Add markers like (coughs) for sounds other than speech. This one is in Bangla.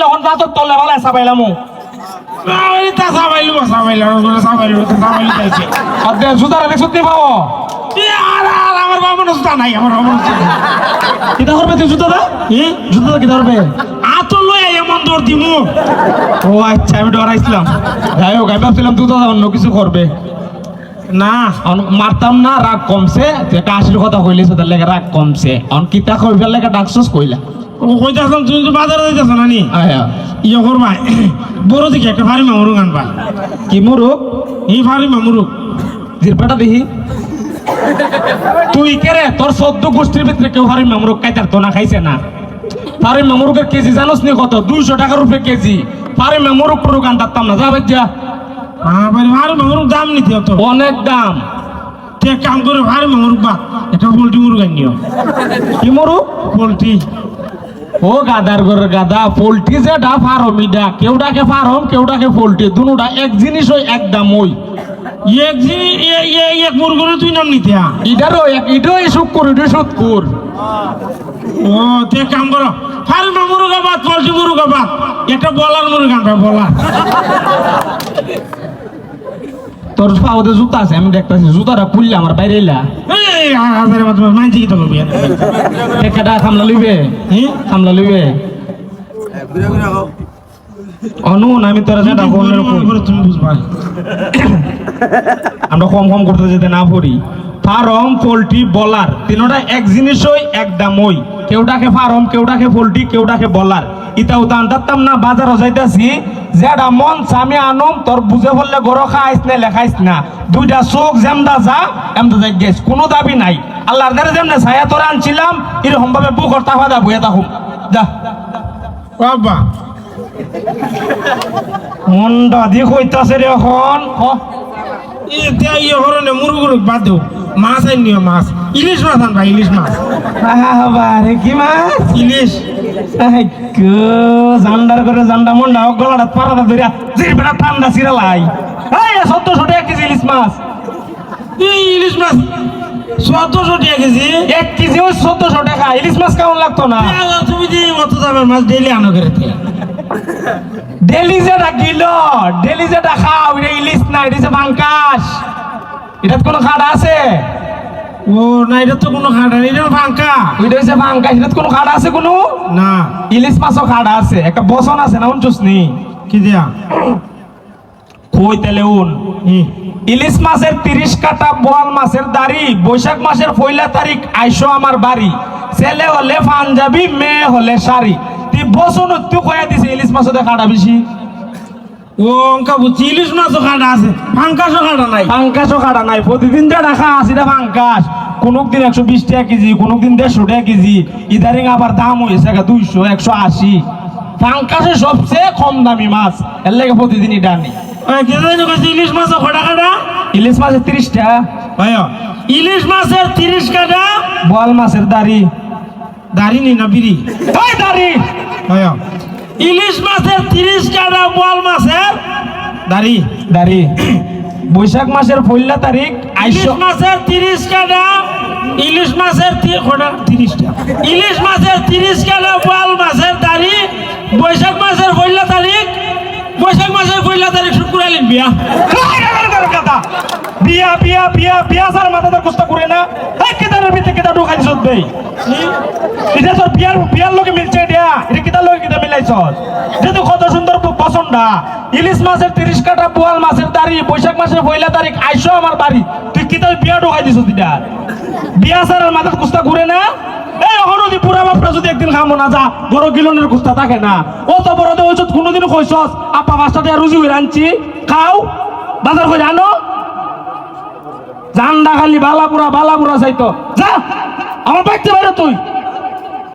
লইলে হন তলে ভালো সাবাইলামু তা সাবাইলু সাবাইলু সাবাইলু সাবাইলু তাইছে অদে জুতার দেখছ নি পাবো? আর আর আমার বাবা নস্তা নাই আমার বাবা কিটা করবে তুই জুতাটা এ জুতাটা কিটা করবে? আতো লই এমন দৌড় দিমু। ও আচ্ছা আমি ডরাইছিলাম। যাই হোক আমি ভাবছিলাম তুই তো অন্য কিছু করবে। না। মারতাম না রাগ কমছে। একটা আশির কথা কইলিস তার লেগে রাগ কমছে। অন কিতা কইবার লেগে ডাকছস কইলা। ও কইতাছাম তুমি তো বাজারে যাইতাছ না নি আয়া। ইয়ে করবা বড় দিকে একটা ভারী মামুরুক আনবা। কি মুরুক? এই ভারী মামুরুক। জিরপাটা দেখি। তুই কে রে? তোর সদ্য গোষ্ঠীর ভিতরে কেউ হারি মামরুক কাইতার তো না খাইছে না? পারি মামরুকের কেজি জানোস নি কত? দুইশো টাকার উপরে কেজি। পারি মামরুক টুরুক আনতাম না যাবে যা হ্যাঁ ভারী ভারী মামুরুক দাম নিতে তো অনেক দাম। তুই কাম করে ভারী মামুরুক বা একটা পোল্ট্রি মুরুগ আনিও কি মরুক? পোল্ট্রি। ও গাদার ঘরের গাদা পোল্ট্রি যে ডা ফার্ম ইডা কেউ ডাকে ফার্ম কেউ ডাকে পোল্ট্রি দুটা এক জিনিস ওই এক দাম ওই এক জি এ- এ- এক মুরগুলো তুই নাম নিতে আ। ইডারও এক ইডো শুকুর ইডো শুকুর ও তুই এক কাম করো ভারী মামুরুক আবাদ পোল্ট্রি মুরুগ আবাদ একটা বলার মুরুগ আনবা বলার। তোর পাওতে জুতা আছে আমি দেখতেছি জুতাটা খুললে আমার বাইরে এলা। এই হাজারের মাধ্যমে লইবে লইবে। অনুন আমি তোরা যেটা বললে তুমি বুঝবা। (coughs) আমরা কম কম করতে যেতে না পড়ি ফার্ম পোলট্রি বলার তিনোটা এক জিনিসই এক দাম ওই কেউ ডাকে ফার্ম কেউ ডাকে পোল্ট্রি কেউ ডাকে বলার। ইতা উতা আনতাম না বাজারও যাইতাছি। যেটা মন আমি আনম তোর বুঝে বললে গরো খাইস না লেখাইস না। দুইটা চোখ যেমদা যা এমদা যাই গেছ কোনো দাবি নাই। আল্লাহর দ্বারা যেমনে ছায়া তোরা আনছিলাম এরকম ভাবে বুকর তাফা দা বইয়া তাহুম। যা। বাবা। মনটা দিয়ে কইতাছে রে এখন এতিয়া ইয়ে হরনে মুরগুলো বাদ দেও মাছ আনিও মাছ। ইলিশ মাছ আনবা ইলিশ মাছ। বারে কি মাছ? ইলিশ। জান্ডার করে জান্ডা মন্ডা গলাটা পারাটা ধরিয়া জিরবেটা ঠান্ডা সিরালাই এই সত্তরশো টাকা কেজি ইলিশ মাছ। এই ইলিশ মাছ চোদ্দশো টাকা কেজি। এক কেজি ওই চোদ্দশো টাকা ইলিশ মাছ কেমন লাগতো না? তুমি যে অত দামের মাছ ডেলি আনো করে ডেলি যেটা কিলো ডেলি যেটা খাও এটা ইলিশ না এটা হচ্ছে বাঙ্কাস এটার কোনো খাড়া আছে? ও না এটা তো কোনো নেই এটা ফাঁকা ওইটা হচ্ছে বাঙ্কাস এটার কোনো খাড়া আছে কোনো? না। ইলিশ মাছও খাড়া আছে একটা বসন আছে না উনচুস নি? কি দিয়া? কই তেলে উন? ইলিশ মাছের তিরিশ কাটা বোয়াল মাছের দাড়ি বৈশাখ মাসের পয়লা তারিখ আইসো আমার বাড়ি। ছেলে হলে পাঞ্জাবি মেয়ে হলে শাড়ি। তুই বসুন তুই কয়া দিছে ইলিশ মাছতে কাটা বেশি। বুঝছি ইলিশ মাছও খাটা আছে খাটা নাই। কাটা নাই প্রতিদিন যে রাখা আসিটা পাঙ্কাশ। কোনো দিন একশো বিশ টাকা কেজি কোনো দিন দেড়শো টাকা কেজি। ইদারিং আবার দাম হয়েছে দুইশো একশো আশি। সবচেয়ে কম দামি মাছ এর লাগে প্রতিদিন কইছে ইলিশ মাছও খাটা খাটা ইলিশ মাছের তিরিশ টাকা। ইলিশ মাছের তিরিশ কাটা? বোয়াল মাছের দাড়ি। দাড়ি নেই না বিড়ি? দাড়ি। ইলিশ মাছের তিরিশ কাটা বোয়াল মাছের দাড়ি দাড়ি। বৈশাখ মাসের পয়লা তারিখ ইলিশ আইসো মাছের তিরিশ কাটা ইলিশ মাছের তিরিশটা। ইলিশ মাছের তিরিশ কাটা বোয়াল মাছের দাড়ি বৈশাখ মাসের পয়লা তারিখ বৈশাখ মাসের পয়লা তারিখ শুক্রালিন বিয়া। বিয়া বিয়া বিয়া বিয়া স্যার মাথা তোর কুস্তা করে না। কেদারের ভিতরে কেদা ঢুকাই দেই এটা তোর বিয়ার বিয়ার লোকে মিলছে এটা কত সুন্দর পছন্দা ইলিশ মাছের তিরিশ কাটা বোয়াল মাছের বৈশাখ মাসের পয়লা তারিখ আমার বাড়ি। তুই কেদার বিয়া ঢুকাই এটা বিয়া মাথার কুস্তা ঘুরে না? এই এখনও যদি পুরা বাপটা যদি একদিন খামো না যা, বড় গিলনের কুস্তা থাকে না। অত বড় দে ওষুধ কোনোদিনও কইছস আপা পাঁচটা দিয়ে রুজি আনছি। খাও। আমার বাইতে বাইরে তুই।